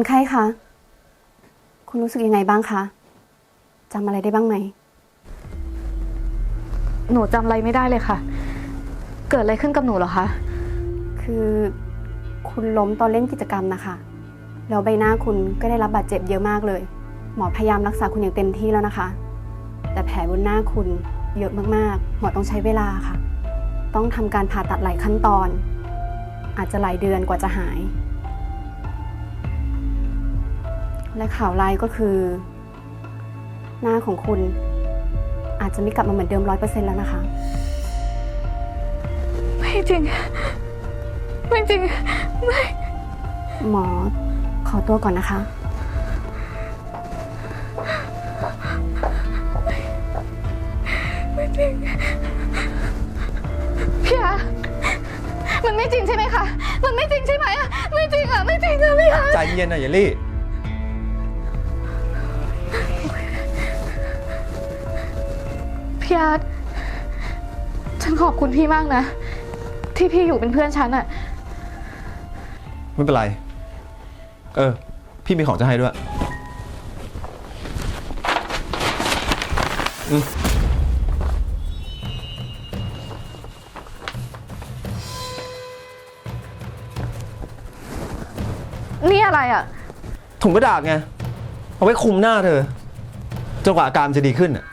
คนไข้คะ คุณรู้สึกยังไงบ้างคะจำอะไรได้บ้างไหม หนูจำอะไรไม่ได้เลยค่ะ เกิดอะไรขึ้นกับหนูเหรอคะ คือคุณล้มตอนเล่นกิจกรรมนะคะ แล้วใบหน้าคุณก็ได้รับบาดเจ็บเยอะมากเลย หมอพยายามรักษาคุณอย่างเต็มที่แล้วนะคะ แต่แผลบนหน้าคุณเยอะมากๆ หมอต้องใช้เวลาค่ะ ต้องทำการผ่าตัดหลายขั้นตอน อาจจะหลายเดือนกว่าจะหาย และข่าวร้ายก็คือ หน้าของคุณอาจจะไม่กลับมาเหมือนเดิมร้อยเปอร์เซ็นต์แล้วนะคะ ไม่จริง ไม่จริง ไม่ หมอขอตัวก่อนนะคะ ไม่จริง พี่อามันไม่จริงใช่ไหมคะ มันไม่จริงใช่ไหมอะไม่จริงอะไม่จริงอะพี่อาใจเย็นนะเยลลี่ พี่อาร์ตฉันขอบคุณพี่มากนะ ที่พี่อยู่เป็นเพื่อนฉันอะไม่เป็นไร เออ พี่มีของจะให้ด้วย อืมนี่อะไรอะถุงกระดาษไง เอาไว้คลุมหน้าเธอจนกว่าอาการมันจะดีขึ้นอะ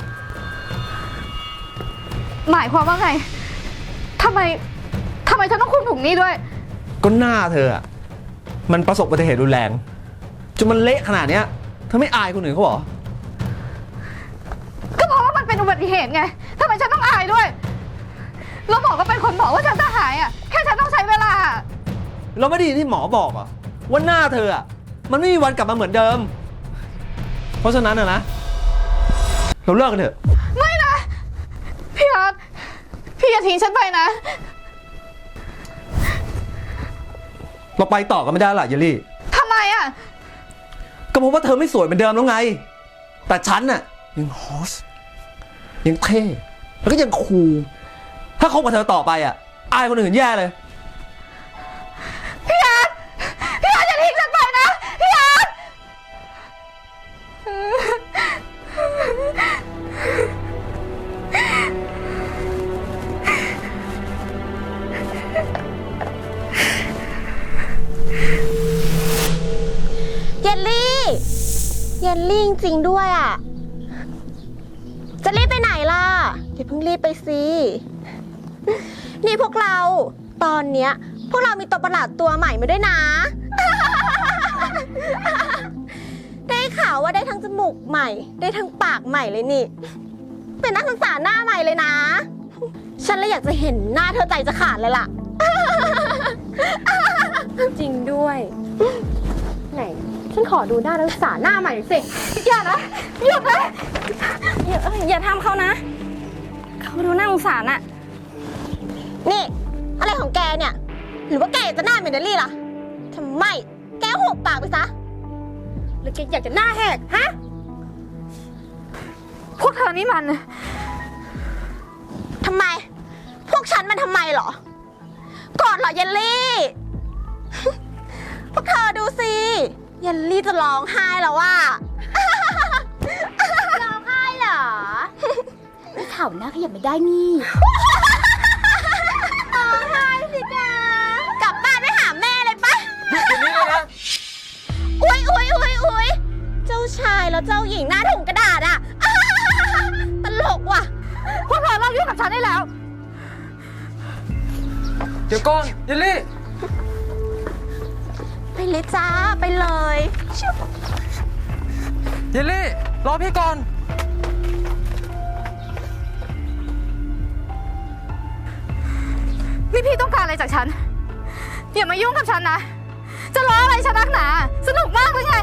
หมายความว่าไงทำไมทำไมฉันต้องคุมถุงนี้ด้วย ก็หน้าเธออะมันประสบอุบัติเหตุรุนแรงจนมันเละขนาดเนี้ยเธอไม่อายคนอื่นเขาเหรอ ก็เพราะว่ามันเป็นอุบัติเหตุไงทำไมฉันต้องอายด้วย แล้วหมอก็เป็นคนบอกว่าฉันจะหายอะแค่ฉันต้องใช้เวลา เราไม่ได้ยินที่หมอบอกเหรอะว่าหน้าเธออะมันไม่มีวันกลับมาเหมือนเดิม เพราะฉะนั้นอะนะ เราเลิกกันเถอะไม่นะ พี่อาร์ตพี่อย่า ทิ้งฉันไปนะ เราไปต่อกันไม่ได้หรอเยลลี่ ทำไมอะก็เพราะว่าเธอไม่สวยเหมือนเดิมแล้วไง แต่ฉันน่ะยังฮอสยังเท่ แล้วก็ยังคูลถ้าคบกับเธอต่อไปอะ อายคนอื่นแย่เลย รีบไปสินี่พวกเรา ตอนเนี้ย พวกเรามีตัวประหลาดตัวใหม่มาด้วยนะ ได้ข่าวว่าได้ทั้งจมูกใหม่ ได้ทั้งปากใหม่เลยนี่ เป็นนักศึกษาหน้าใหม่เลยนะ ฉันเลยอยากจะเห็นหน้าเธอใจจะขาดเลยล่ะ จริงด้วย ไหน ฉันขอดูหน้านักศึกษาหน้าใหม่หน่อยสิอย่านะหยุดนะอย่าอย่าทำเขานะ ดูน่าสงสารอะนี่ อะไรของแกเนี่ย หรือว่าแกอยากจะหน้าเหมือนเดลลี่ล่ะทำไม แกหุบปากไปซะ หรือแกอยากจะหน้าแหกฮะ พวกเธอนี่มัน ทำไม พวกฉันมันทำไมเหรอ กอดเหรอเยลลี่ พวกเธอดูสิ เยลลี่จะร้องไห้แล้วว่า ข่าหน้าขยับไม่ได้นี่ร้องไห้สิจ๊ะกลับบ้านไปหาแม่เลยปะอุ้ยอุ้ยอุ้ยอุ้ยเจ้าชายแล้วเจ้าหญิงหน้าถุงกระดาษอะตลกว่ะพวกเธอเลิกยุ่งกับฉันได้แล้ว เดี๋ยวก่อนเยลลี่ ไปเลยจ้าไปเลยชิวเยลลี่ รอพี่ก่อน นี่พี่ต้องการอะไรจากฉัน อย่ามายุ่งกับฉันนะ จะล้ออะไรฉันนักหนา สนุกมากเลยไง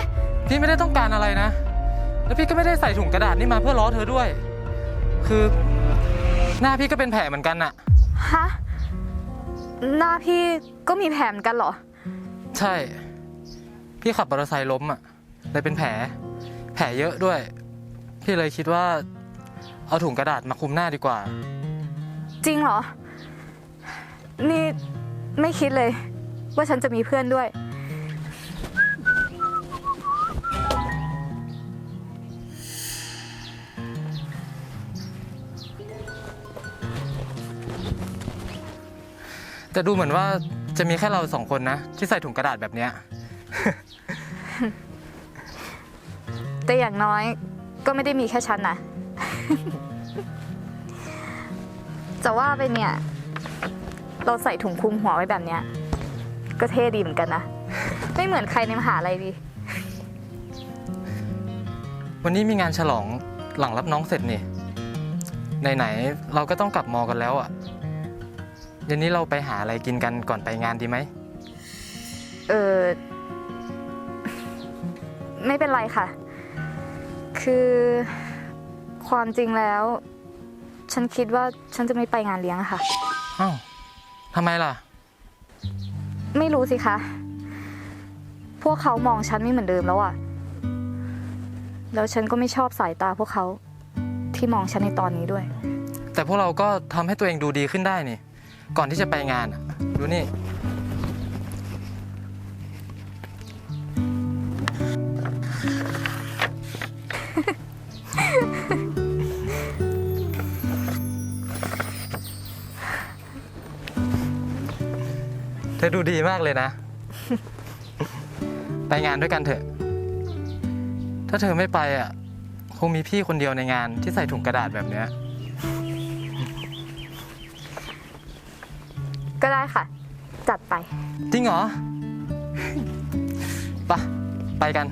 พี่ไม่ได้ต้องการอะไรนะ แล้วพี่ก็ไม่ได้ใส่ถุงกระดาษนี่มาเพื่อล้อเธอด้วย คือหน้าพี่ก็เป็นแผลเหมือนกันน่ะ ฮะ หน้าพี่ก็มีแผลเหมือนกันเหรอ ใช่ พี่ขับมอเตอร์ไซค์ล้มอะเลยเป็นแผล แผลเยอะด้วย พี่เลยคิดว่า เอาถุงกระดาษมาคลุมหน้าดีกว่า จริงเหรอ นี่ไม่คิดเลย ว่าฉันจะมีเพื่อนด้วย แต่ดูเหมือนว่าจะมีแค่เราสองคนนะ ที่ใส่ถุงกระดาษแบบเนี้ย แต่อย่างน้อยก็ไม่ได้มีแค่ฉันนะ จะว่าไปเนี่ย เราใส่ถุงคลุมหัวไว้แบบเนี้ย ก็เท่ดีเหมือนกันนะ ไม่เหมือนใครในมหาลัยดี วันนี้มีงานฉลองหลังรับน้องเสร็จนี่ ไหนๆเราก็ต้องกลับมอกันแล้วอะ่ะเย็นนี้เราไปหาอะไรกินกันก่อนไปงานดีไหม เออ ไม่เป็นไรค่ะ คือความจริงแล้ว ฉันคิดว่าฉันจะไม่ไปงานเลี้ยงอะค่ะ อ้าว ทำไมล่ะ ไม่รู้สิคะ พวกเขามองฉันไม่เหมือนเดิมแล้วอะแล้วฉันก็ไม่ชอบสายตาพวกเขาที่มองฉันในตอนนี้ด้วย แต่พวกเราก็ทำให้ตัวเองดูดีขึ้นได้นี่ ก่อนที่จะไปงานอะดูนี่ ธอดูดีมากเลยนะ ไปงานด้วยกันเถอะ ถ้าเธอไม่ไปอะ คงมีพี่คนเดียวในงานที่ใส่ถุงกระดาษแบบเนี้ย ก็ได้ค่ะ จัดไป จริงเหรอ ไปะไปกัน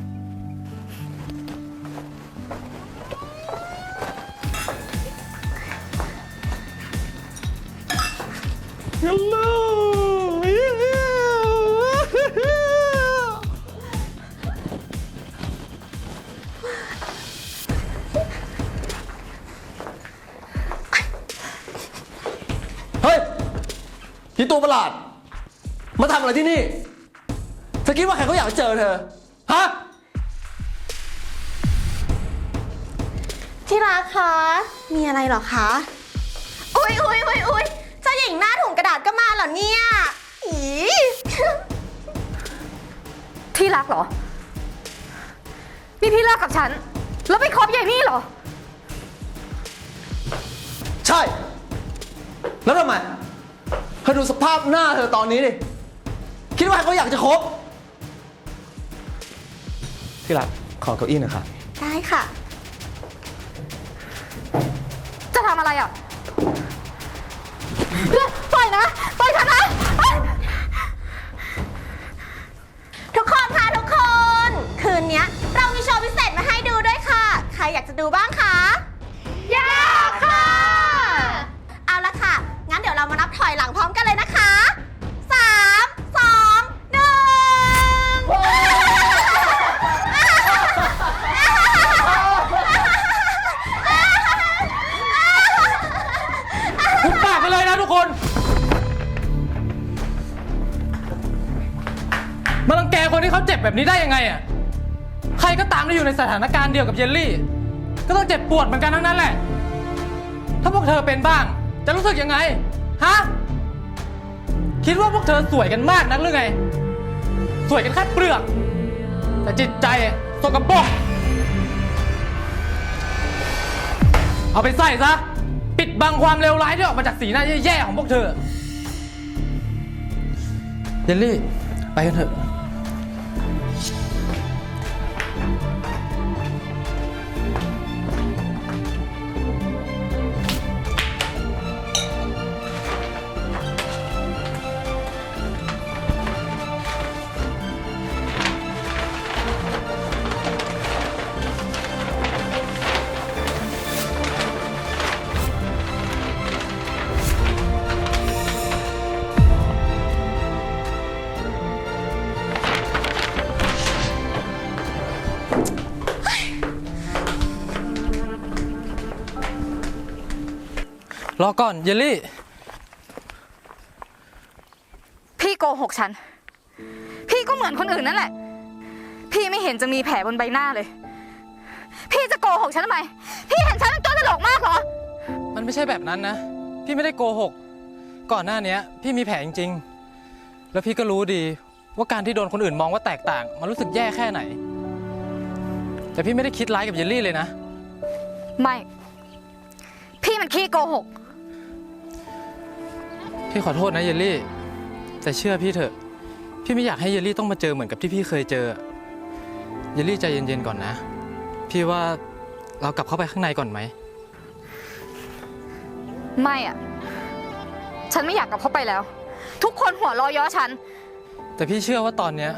ยี่ตัวประหลาด มาทำอะไรที่นี่ เธอคิดว่าใครเขาอยากเจอเธอ ฮะ ที่รักคะ มีอะไรเหรอคะ อุ๊ยอุ๊ยอุ๊ยอุ๊ยเจ้าหญิงหน้าถุงกระดาษก็มาเหรอเนี่ย อี ที่รักเหรอ นี่พี่เลิกกับฉัน แล้วไปคบยายมี่เหรอ ใช่ แล้วทำไม เธอดูสภาพหน้าเธอตอนนี้ดิ คิดว่าเขาอยากจะคบ ที่รักขอเก้าอี้หน่อยค่ะได้ค่ะ จะทำอะไรอะปล่อยนะปล่อยฉันนะทุกคนค่ะทุกคน คืนเนี้ยเรามีโชว์พิเศษมาให้ดูด้วยค่ะ ใครอยากจะดูบ้างคะ ใครก็ตามที่อยู่ในสถานการณ์เดียวกับเยลลี่ ก็ต้องเจ็บปวดเหมือนกันทั้งนั้นแหละ ถ้าพวกเธอเป็นบ้าง จะรู้สึกยังไง ฮะ คิดว่าพวกเธอสวยกันมากนักหรือไง สวยกันแค่เปลือก แต่จิตใจสกปรกเอาไปใส่ซะ ปิดบังความเลวร้ายที่ออกมาจากสีหน้าแย่ๆของพวกเธอ เยลลี่ ไปกันเถอะ รอก่อนเยลลี่ พี่โกหกฉัน พี่โกก็เหมือนคนอื่นนั่นแหละ พี่ไม่เห็นจะมีแผลบนใบหน้าเลย พี่จะโกหกฉันทำไม พี่เห็นฉันเป็นตัวตลกมากเหรอ มันไม่ใช่แบบนั้นนะ พี่ไม่ได้โกหก ก่อนหน้าเนี้ย พี่มีแผลจริงๆ แล้วพี่ก็รู้ดีว่าการที่โดนคนอื่นมองว่าแตกต่าง มันรู้สึกแย่แค่ไหน แต่พี่ไม่ได้คิดร้ายกับเยลลี่เลยนะ ไม่ พี่มันขี้โกหก พี่ขอโทษนะเยลลี่ แต่เชื่อพี่เถอะ พี่ไม่อยากให้เยลลี่ต้องมาเจอเหมือนกับที่พี่เคยเจอ เยลลี่ใจเย็นๆก่อนนะ พี่ว่าเรากลับเข้าไปข้างในก่อนไหม ไม่อะฉันไม่อยากกลับเข้าไปแล้ว ทุกคนหัวเรอย้อฉัน แต่พี่เชื่อว่าตอนเนี้ย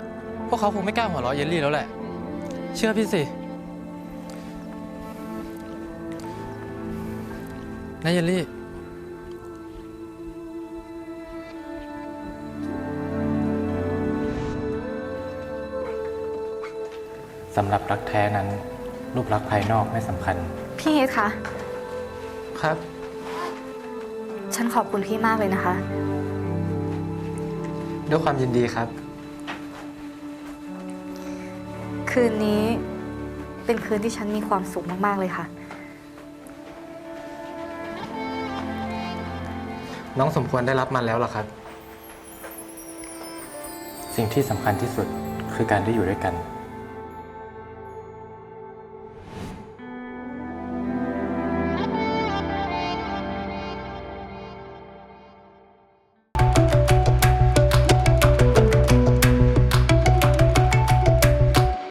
พวกเขาคงไม่กล้าหัวเราะเยลลี่แล้วแหละ เชื่อพี่สินะเยลลี่ สำหรับรักแท้นั้น รูปลักษณ์ภายนอกไม่สำคัญ พี่เฮดคะ ครับ ฉันขอบคุณพี่มากเลยนะคะ ด้วยความยินดีครับ คืนนี้เป็นคืนที่ฉันมีความสุขมาก ๆ เลยค่ะ น้องสมควรได้รับมันแล้วเหรอครับ สิ่งที่สำคัญที่สุดคือการได้อยู่ด้วยกัน